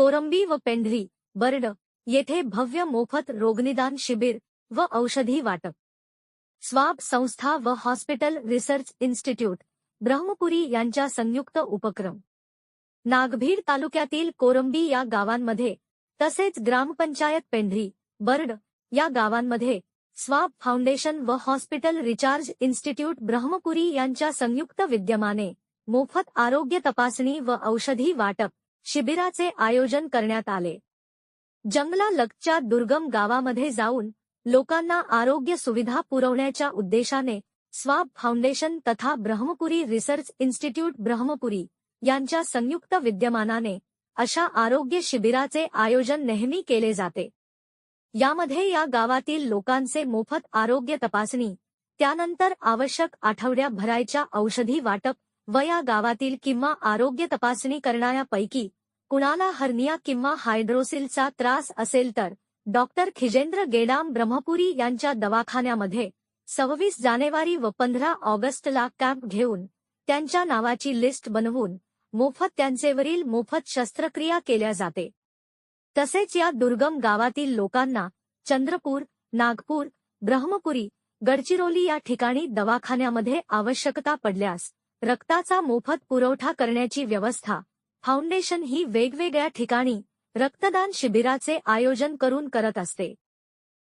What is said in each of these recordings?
कोरंबी व पेंढरी बर्ड येथे भव्य मोफत रोगनिदान शिबिर व औषधी वाटप. स्वाब संस्था व हॉस्पिटल रिसर्च इन्स्टिट्यूट ब्रह्मपुरी यांच्या संयुक्त उपक्रम. नागभीड तालुक्यातील कोरंबी या गावांमध्ये तसेच ग्रामपंचायत पेंढरी बर्ड या गावांमध्ये स्वाब फाउंडेशन व हॉस्पिटल रिचार्ज इन्स्टिट्यूट ब्रह्मपुरी यांच्या संयुक्त विद्यमाने मोफत आरोग्य तपासणी व औषधी वाटप. शिबिराचे आयोजन करण्यात आले. जंगला दुर्गम गावामध्ये जाऊन लोकांना आरोग्य सुविधा पुरवण्याच्या उद्देशाने स्वाब फाउंडेशन तथा ब्रह्मपुरी रिसर्च इन्स्टिट्यूट ब्रह्मपुरी यांच्या संयुक्त विद्यमानाने अशा आरोग्य शिबिराचे आयोजन नेहमी केले जाते. यामध्ये या गावातील लोकांचे मोफत आरोग्य तपासणी त्यानंतर आवश्यक आठवड्या भरायच्या औषधी वाटप व या गावातील किंवा आरोग्य तपासणी करणाऱ्यापैकी कुणाला हर्निया किंवा हायड्रोसिलचा त्रास असेल तर डॉक्टर खिजेंद्र गेडाम ब्रह्मपुरी यांच्या दवाखान्यामध्ये सव्वीस जानेवारी व पंधरा ऑगस्टला कॅम्प घेऊन त्यांच्या नावाची लिस्ट बनवून मोफत त्यांचेवरील मोफत शस्त्रक्रिया केल्या जाते. तसेच या दुर्गम गावातील लोकांना चंद्रपूर नागपूर ब्रह्मपुरी गडचिरोली या ठिकाणी दवाखान्यामध्ये आवश्यकता पडल्यास रक्ताचा मोफत पुरवठा करण्याची व्यवस्था. फाउंडेशन ही वेगवेगळ्या ठिकाणी रक्तदान शिबिराचे आयोजन करून करत असते.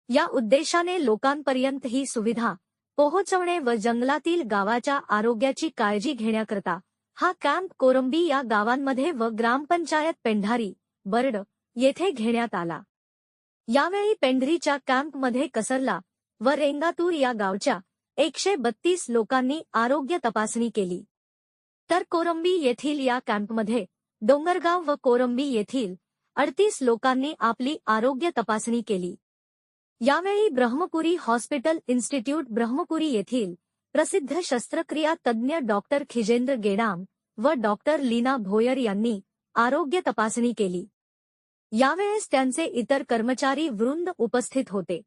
या उद्देशाने लोकांपर्यंत ही सुविधा पोहोचवणे व जंगलातील गावाच्या आरोग्याची काळजी घेण्याकरता हा कॅम्प कोरंबी या गावांमध्ये व ग्रामपंचायत पेंढारी बर्ड येथे घेण्यात आला. यावेळी पेंढरीच्या कॅम्पमध्ये कसरला व रेंगातूर या गावच्या एकशे बत्तीस लोकांनी आरोग्य तपासणी केली. तर कोरंबी येथील या कॅम्पमध्ये, डोंगरगाव व कोरंबी येथील अडतीस लोकांनी आपली आरोग्य तपासणी केली. यावेळी ब्रह्मपुरी हॉस्पिटल इन्स्टिट्यूट ब्रह्मपुरी येथील प्रसिद्ध शस्त्रक्रिया तज्ज्ञ डॉक्टर खिजेंद्र गेडाम व डॉक्टर लीना भोयर यांनी आरोग्य केली. यावेळेस त्यांचे इतर कर्मचारी वृंद उपस्थित होते.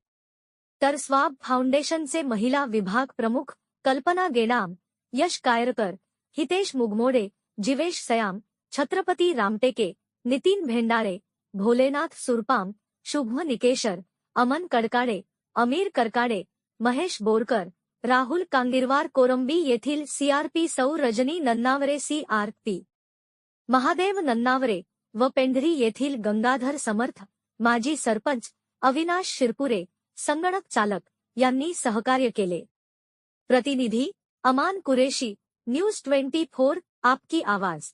तर स्वाब फाउंडेशनचे महिला विभाग प्रमुख कल्पना गेडाम यश कायरकर हितेश मुगमोडे, जिवेश सयाम, छत्रपती रामटेके, नितीन भेंडाळे भोलेनाथ सुरपाम, शुभ निकेशर, अमन कडकाडे, अमीर करकाडे महेश बोरकर, राहुल कांगिरवार कोरंबी येथील सीआरपी सौ रजनी नन्नावरे सीआरपी महादेव नन्नावरे व पेंढरी येथील गंगाधर समर्थ, माजी सरपंच अविनाश शिरपुरे संगणक चालक यांनी सहकार्य केले. प्रतिनिधी Aman Qureshi news twenty four आपकी आवाज.